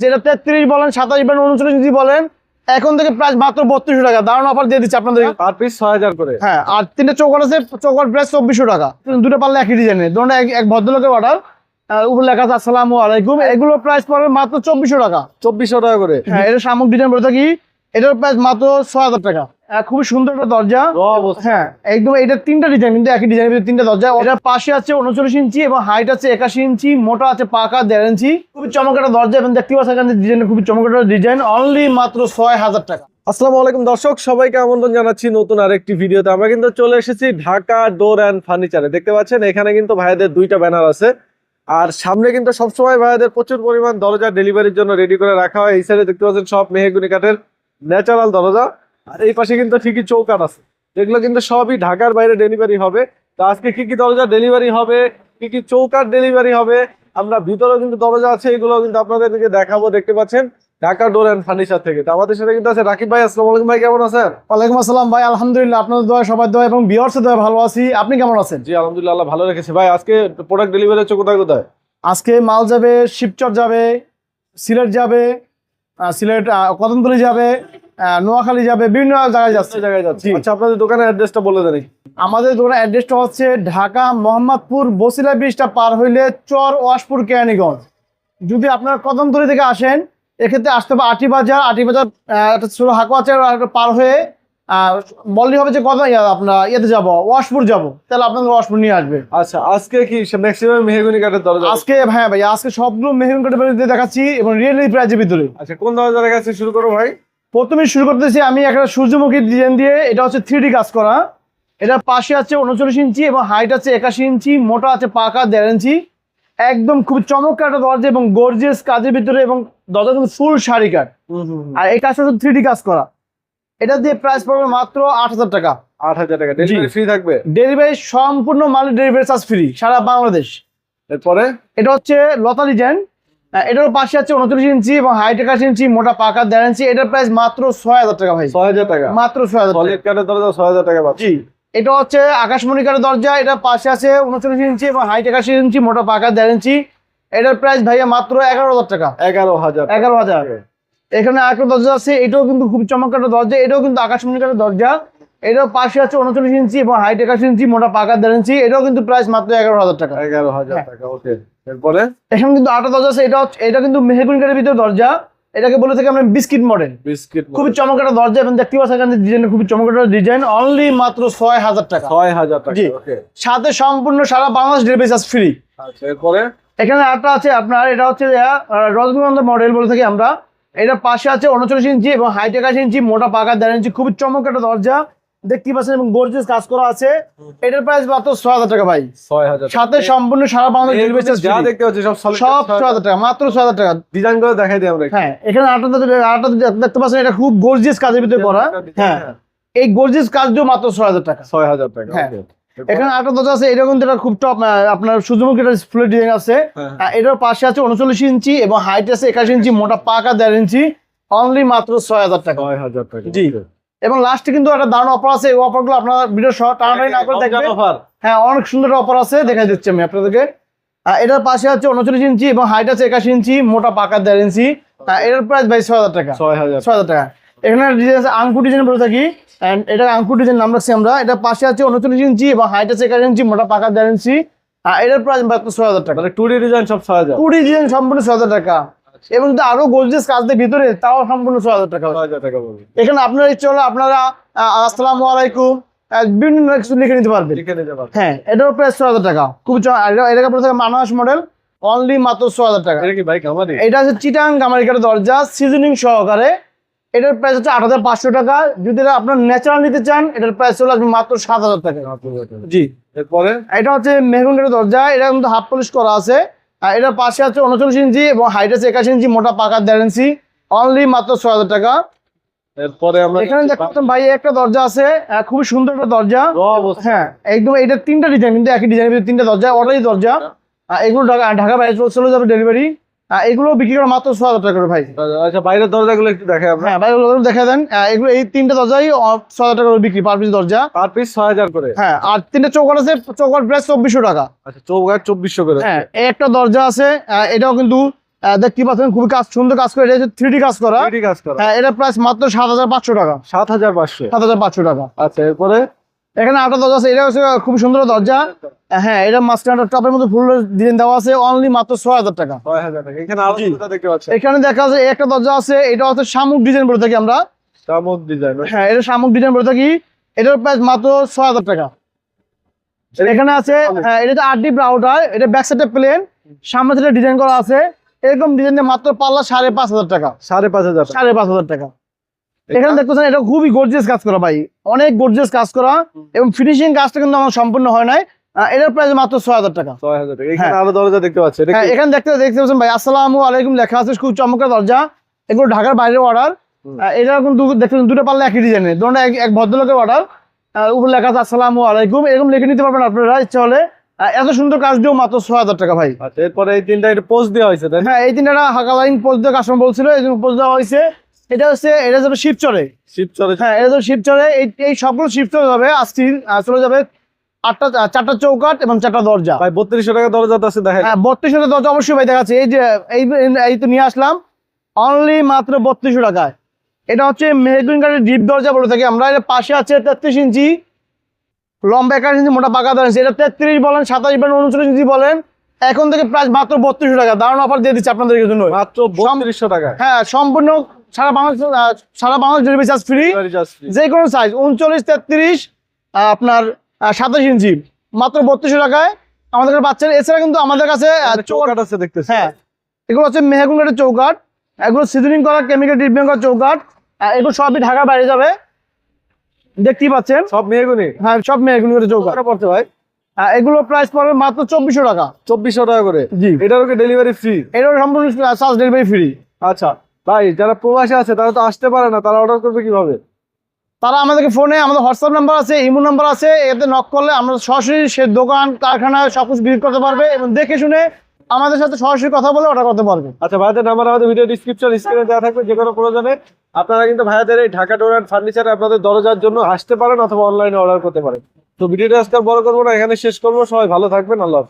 যেটা তেত্রিশ বলেন সাতাশ বলেন উনচল্লিশ যদি বলেন এখন থেকে প্রায় মাত্র বত্রিশশো টাকা। দারুণ অফার দিয়ে দিচ্ছে আপনাদের। পার পিস ছয় হাজার করে। হ্যাঁ আর তিনটা চৌকাট আছে চৌকাট প্রায় চব্বিশশো টাকা। দুটো পারলে একই ডিজাইনে ধরুন এক এক ভদ্রলোকের অর্ডার উপর লেখা আছে আসসালামু আলাইকুম। এগুলো প্রাইস পড়বে মাত্র চব্বিশশো টাকা। চব্বিশশো টাকা করে। হ্যাঁ এটা সামগ্রিক ডিজাইন বলে থাকি। এটার প্রাইস মাত্র ছয় হাজার টাকা। আহ, খুবই সুন্দর একটা দরজা। হ্যাঁ একদম এটা তিনটা ডিজাইন কিন্তু একই ডিজাইনের ভিতরে তিনটা দরজা। এটার পাশে আছে উনচল্লিশ ইঞ্চি এবং হাইট আছে একাশি ইঞ্চি মোটা আছে পাকা দেড় ইঞ্চি। খুবই চমৎকার একটা দরজা এবং দেখতে পাচ্ছেন এখানে ডিজাইন খুবই চমৎকার ডিজাইন অনলি মাত্র ছয় হাজার টাকা। আসসালামু আলাইকুম দর্শক সবাইকে আমন্ত্রণ জানাচ্ছি নতুন আরেকটি ভিডিওতে। আমরা কিন্তু চলে এসেছি ঢাকা ডোর অ্যান্ড ফার্নিচারে দেখতে পাচ্ছেন এখানে কিন্তু ভাইদের দুইটা ব্যানার আছে। আর সামনে কিন্তু সবসময় ভাইদের প্রচুর পরিমাণ দরজা ডেলিভারির জন্য রেডি করে রাখা হয়। এই সাইডে দেখতে পাচ্ছেন সব মেহেগুনি কাঠের ন্যাচারাল দরজা আর এই পাশে কিন্তু ঠিকই চৌকাট আছে। যেগুলো কিন্তু সবই ঢাকার বাইরে ডেলিভারি হবে। তো আজকে কি কি দরজা ডেলিভারি হবে? কি কি চৌকাট ডেলিভারি হবে? আমরা ভিতরেও কিন্তু দরজা আছে এগুলো কিন্তু আপনাদেরকে দেখাবো দেখতে পাচ্ছেন? ঢাকা ডোর অ্যান্ড ফার্নিচার থেকে। তো আমাদের সাথে কিন্তু আছে রাকিব ভাই আসসালামু আলাইকুম ভাই কেমন আছেন? ওয়ালাইকুম আসসালাম ভাই আলহামদুলিল্লাহ আপনাদের দোয়া সবার দোয়া এবং বিয়ার্সের দোয়া ভালো আছি। আপনি কেমন আছেন? জি আলহামদুলিল্লাহ ভালো রেখেছে। ভাই আজকে প্রোডাক্ট ডেলিভারি হচ্ছে কোথায় কোথায়? আজকে মাল যাবে শিবচর যাবে সিলেট যাবে সিলেট কদমতলি যাবে নোয়াখালী যাবে বিভিন্ন জায়গায় যাচ্ছে। জায়গায় যাচ্ছে। আচ্ছা আপনাদের দোকানের অ্যাড্রেসটা বলে দেন আমাদের দোকানের অ্যাড্রেসটা হচ্ছে ঢাকা মোহাম্মদপুর বসিলা ব্রিজটা পার হইলে চর ওয়াশপুর কেরানীগঞ্জ। যদি আপনার কদমতলি থেকে আসেন এক্ষেত্রে আসতে হবে আটি বাজার আটি বাজার একটা ছোটো হাকুয়াচার পার হয়ে আহ, বললেই হবে যে কত আপনার ইয়েতে যাব ওয়াশপুর যাব। তাহলে আপনাদের ওয়াশপুর নিয়ে আসবে। আচ্ছা আজকে কি ম্যাক্সিমাম মেহগুনি কাঠের দরজা? আজকে হ্যাঁ ভাই আজকে সবগুলো মেহরুন কাটের ভিতরে দেখাচ্ছি এবং রিয়েলি প্রাইজের ভিতরে। আচ্ছা কোন দরজা কাছে শুরু করো ভাই? প্রথমে শুরু করতেছি আমি একটা সূর্যমুখী ডিজাইন দিয়ে এটা হচ্ছে থ্রি কাজ করা। এটার পাশে আছে উনচল্লিশ ইঞ্চি এবং হাইট আছে একাশি ইঞ্চি মোটা আছে পাকা দেড় ইঞ্চি। একদম খুব চমৎকার একটা দরজা এবং গর্জিয়াস কাজের ভিতরে এবং দরজা ফুল শাড়ি কাট আর এই কাজটা থ্রি কাজ করা। এটা দিয়ে প্রাইস পড়বে মাত্র আট হাজার টাকা। আট হাজার টাকা। ডেলিভারি ফ্রি থাকবে? ডেলিভারি সম্পূর্ণ মালের ডেলিভারি চার্জ ফ্রি সারা বাংলাদেশ। এরপরে? এটা হচ্ছে লতা ডিজাইন এটার পাশে আছে উনত্রিশ ইঞ্চি এবং হাইট একাশি ইঞ্চি মোটা পাকা দেড় ইঞ্চি। এটার প্রাইস মাত্র ছয় হাজার টাকা ভাই। ছয় হাজার টাকা। মাত্র ছয় হাজার কাঠের দরজা ছয় হাজার টাকা জি। এটা হচ্ছে আকাশমণি কাঠের দরজা। এটা পাশে আছে উনচল্লিশ ইঞ্চি এবং হাইট একাশি ইঞ্চি মোটা পাকা দেড় ইঞ্চি। এটার প্রাইস ভাইয়া মাত্র এগারো হাজার টাকা। এগারো হাজার এগারো হাজার। এখানে আরেকটা দরজা আছে এটাও কিন্তু খুব চমৎকার দরজা এটাও কিন্তু আকাশমণি কাঠের দরজা। এটাও পাশে আছে উনচল্লিশ ইঞ্চি এবং হাইট একাশি ইঞ্চি মোটা পাকা দেড় ইঞ্চি এটাও কিন্তু প্রাইস মাত্র এগারো হাজার টাকা। এগারো হাজার হ্যাঁ। টাকা ওকে এরপরে? এখানে কিন্তু আটটা দরজা আছে এটা এটা কিন্তু মেহগুনি কাঠের ভিতরে দরজা। এটাকে বলে থাকি আমরা বিস্কিট মডেল বিস্কিট খুবই চমৎকার দরজা এবং দেখতে পাচ্ছেন এখানে ডিজাইন খুবই চমৎকার ডিজাইন অনলি মাত্র ছয় হাজার টাকা। ছয় হাজার টাকা। ওকে সাথে সম্পূর্ণ সারা বাংলাদেশ ডেলিভারি চার্জ ফ্রি আচ্ছা এরপরে? এখানে একটা আছে আপনার এটা হচ্ছে রজনীগন্ধা মডেল বলে থাকি আমরা। এটা পাশে আছে উনচল্লিশ ইঞ্চি এবং হাইট একাশি ইঞ্চি মোটা পাকা দেড় ইঞ্চি খুবই চমৎকার একটা দরজা। দেখতে পাচ্ছেন এবং গর্জিয়াস কাজ করা আছে। এটার প্রাইস মাত্র ছয় হাজার টাকা ভাই। ছয় হাজার সাথে সম্পূর্ণ সারা বাংলাদেশ যা দেখতে পাচ্ছি সব সব ছয়- হাজার টাকা মাত্র ছয় হাজার টাকা। ডিজাইন করে দেখাই দিই আমরা। হ্যাঁ এখানে আটটা আটটা দেখতে পাচ্ছেন এটা খুব গর্জিয়াস কাজের ভিতরে করা। হ্যাঁ এই গর্জিয়াস কাজ দিয়ে মাত্র ছয় হাজার টাকা। ছয় হাজার টাকা হ্যাঁ। এখানে আটটা দরজা আছে এটা কিন্তু খুব টপ আপনার সূর্যমুখী ফুলের ডিজাইন আছে। হ্যাঁ, এটার পাশে আছে উনচল্লিশ ইঞ্চি এবং হাইট আছে একাশি ইঞ্চি মোটা পাকা দেড় ইঞ্চি। অনলি মাত্র ছয় হাজার টাকা। ছয় হাজার টাকা জি। এবং লাস্টে কিন্তু একটা দারুণ অফার আছে এই অফারগুলো আপনার ভিডিও সহ টানাটানি না করে দেখবেন। offer। হ্যাঁ অনেক সুন্দর অফার আছে দেখাই দিচ্ছি আমি আপনাদেরকে। এটার পাশে আছে উনচল্লিশ ইঞ্চি এবং হাইট আছে একাশি ইঞ্চি মোটা পাকা দেড় ইঞ্চি। এটার প্রাইস ভাই ছয় হাজার টাকা। ছয় হাজার। ছয় হাজার টাকা। এখানে ডিজাইন আছে আঙ্কু ডিজাইন বলে থাকি অ্যান্ড এটা আঙ্কু ডিজাইন নাম রাখছি আমরা। এটা পাশে আছে উনচল্লিশ ইঞ্চি এবং হাইট আছে একাশি ইঞ্চি মোটা পাকা দেড় ইঞ্চি। আর এটার প্রাইস মাত্র ছয় হাজার টাকা। মানে টু ডি ডিজাইন সব ছয় হাজার। কুড়ি ডিজাইন সম্পূর্ণ ছয় হাজার টাকা। এবং যদি আরও গোজেস কাজ দেয় ভিতরে তাও সম্পূর্ণ ছয় হাজার টাকা। এখানে আপনারা ইচ্ছে হলে আপনারা আসসালামু আলাইকুম। বিভিন্ন কিছু লিখে নিতে পারবেন। লিখে নিতে পারবে হ্যাঁ এটার প্রাইস ছয় হাজার টাকা। খুব এটা- এটাকে বলে থাকে মানস মডেল অনলি মাত্র ছয় হাজার টাকা। এটা কি হচ্ছে চিটাং আমেরিকার দরজা সিজনিং সহকারে। এটার প্রাইস হচ্ছে আট হাজার পাঁচশো টাকা। যদি আপনার ন্যাচারাল নিতে চান এটার প্রাইস চলে আসবে মাত্র সাত হাজার টাকা। জি। এরপরে? এটা হচ্ছে মেহরুন কাঠের দরজা এটা কিন্তু হাফ পলিশ করা আছে। আর এটার পাশে আছে উনচল্লিশ ইঞ্চি এবং হাইট আছে একাশি ইঞ্চি মোটা পাকা দেড় ইঞ্চি। অনলি মাত্র ছয় হাজার টাকা। এরপরে আমরা এখানে দেখতাম ভাই একটা দরজা আছে খুবই সুন্দর একটা দরজা। হ্যাঁ একদম এটা তিনটা ডিজাইন কিন্তু একই ডিজাইনের তিনটা দরজা অর্ডারই দরজা। এগুলো ঢাকা ঢাকা বাইরে চলে- যাবে ডেলিভারি এগুলো বিক্রি করা মাত্র ছ হাজার টাকা করে ভাই। আচ্ছা বাইরের দরজাগুলো একটু দেখাই হ্যাঁ ওগুলো দেখা দেন। এগুলো এই তিনটা দরজাই ছ হাজার টাকা করে বিক্রি পার পিস দরজা। পার পিস ছয় হাজার করে? হ্যাঁ আর তিনটা চৌকাট আছে চৌকাট প্রাইস চব্বিশশো টাকা। আচ্ছা চৌকাট চব্বিশশো করে। হ্যাঁ এই একটা দরজা আছে এটাও কিন্তু দেখতে পাচ্ছেন খুবই কাজ সুন্দর কাজ করে এটা হচ্ছে থ্রি কাজ করা। কাজ করা। হ্যাঁ এটা প্রাইস মাত্র সাত হাজার পাঁচশো টাকা। সাত হাজার পাঁচশো। সাত হাজার পাঁচশো টাকা। আচ্ছা এরপরে? এখানে আটটা দরজা আছে এটা হচ্ছে খুব সুন্দর দরজা। হ্যাঁ এটা মাঝখানে টপের মধ্যে ফুল ডিজাইন দেওয়া আছে অনলি মাত্র ছয় হাজার টাকা। এখানে আরও দুটো দেখতে পাচ্ছেন এখানে দেখা যাচ্ছে একটা দরজা আছে এটা হচ্ছে শামুক ডিজাইন বলে থাকি আমরা। চামক ডিজাইন হ্যাঁ এটা শামুক ডিজাইন বলে থাকি এটার প্রাইস মাত্র ছয় হাজার টাকা। এখানে আছে হ্যাঁ এটা হচ্ছে আটটি ব্রাউটার এটা ব্যাক সাইডে প্লেন সামনে থেকে ডিজাইন করা আছে। এরকম ডিজাইনে মাত্র পাল্লা সাড়ে পাঁচ হাজার টাকা। সাড়ে পাঁচ হাজার টাকা। সাড়ে পাঁচ হাজার টাকা। এখানে দেখতেছেন এটা খুবই গর্জিয়াস কাজ করা ভাই। অনেক গর্জিয়াস কাজ করা এবং ফিনিশিং কাজটা কিন্তু আমার সম্পূর্ণ হয় নাই। এটার প্রাইস মাত্র ছয় হাজার টাকা। ছয় হাজার টাকা। এখানে হ্যাঁ। আরও দরজা দেখতে পাচ্ছেন। হ্যাঁ? এখানে দেখতে দেখতে পাচ্ছেন ভাই আসসালামু আলাইকুম লেখা আছে খুব চমৎকার দরজা। এগুলো ঢাকার বাইরে অর্ডার। এটা কিন্তু দেখতে দুটো পাল্লা একই ডিজাইনের দুটো এক ভদ্রলোকের অর্ডার উপর লেখা আছে আসসালামু আলাইকুম এরকম লিখে নিতে পারবেন আপনারা ইচ্ছা হলে। এত সুন্দর কাজ দিয়েও মাত্র ছয় হাজার টাকা ভাই। আচ্ছা এরপরে এই তিনটা পোস্ট দেওয়া হয়েছে হ্যাঁ এই তিনটা হাকা লাইন পোস্ট দিয়ে কাস্টমার বলছিল এই জন্য পোস্ট দেওয়া হয়েছে। এটা হচ্ছে এটা যাবে শিবচরে। শিবচরে। হ্যাঁ এটা যাবে শিবচরে। এই এই সবগুলো চলে যাবে আজকে চলে যাবে আটটা চারটা চৌকাট এবং চারটা দরজা। ভাই বত্রিশশো টাকা দরজা আছে দেখেন হ্যাঁ বত্রিশশো টাকা দরজা অবশ্যই ভাই দেখাচ্ছে। এই যে এই তো নিয়ে আসলাম। অনলি মাত্র বত্রিশশো টাকায়। এটা হচ্ছে মেহগুন ডিপ দরজা বলে থাকি আমরা। এটা পাশে আছে তেত্রিশ ইঞ্চি লম্বা একাশ ইঞ্চি মোটা পাকা এটা তেত্রিশ বলেন সাতাশ বলেন উনচল্লিশ ইঞ্চি বলেন। এখন থেকে প্রায় মাত্র বত্রিশশো টাকা। দারুণ অফার দিয়ে দিচ্ছে আপনাদের জন্য। মাত্র বত্রিশশো টাকা। হ্যাঁ সম্পূর্ণ সারা বাংলাদেশ সারা বাংলাদেশ ডেলিভারি চার্জ ফ্রি। যে কোনো সাইজ উনচল্লিশ তেত্রিশ আপনার সাতাশ ইঞ্চি। মাত্র বত্রিশশো টাকায়। আমাদের কাছে পাচ্ছেন। এছাড়া কিন্তু আমাদের কাছে চৌকাঠ আছে দেখতেছি। হ্যাঁ এগুলো হচ্ছে মেহগুন কাঠের চৌকাঠ। এগুলো সিজনিং করা কেমিক্যাল ট্রিটমেন্ট করা আহ, এগুলো সবই ঢাকার বাইরে যাবে। দেখতেই পাচ্ছেন। সব মেয়েগুনি হ্যাঁ সব মেহগুন কত পড়ছে ভাই? এগুলো প্রাইস পড়বে মাত্র চব্বিশশো টাকা। চব্বিশশো টাকা করে? জি। এটারও কি ডেলিভারি ফ্রি এটাও সম্পূর্ণ চার্জ ডেলিভারি ফ্রি আচ্ছা ভাই যারা প্রবাসী আছে তারা তো আসতে পারে না তারা অর্ডার করবে কীভাবে? তারা আমাদেরকে ফোনে আমাদের হোয়াটসঅ্যাপ নাম্বার আছে ইমো নাম্বার আছে এতে নক করলে আমরা সরাসরি সে দোকান কারখানায় সব কিছু ভিজিট করতে পারবে এবং দেখে শুনে আমাদের সাথে সরাসরি কথা বলে অর্ডার করতে পারবে। আচ্ছা ভাইদের নাম্বার আমাদের ভিডিও ডিসক্রিপশন স্ক্রিনে দেওয়া থাকবে যে কোনো প্রয়োজনে। আপনারা কিন্তু ভাইয়াদের এই ঢাকা ডোর অ্যান্ড ফার্নিচারে আপনাদের দরজার জন্য আসতে পারেন অথবা অনলাইনে অর্ডার করতে পারেন। তো ভিডিওটা আজকে বড় করব না এখানে শেষ করব। সবাই ভালো থাকবেন আল্লাহ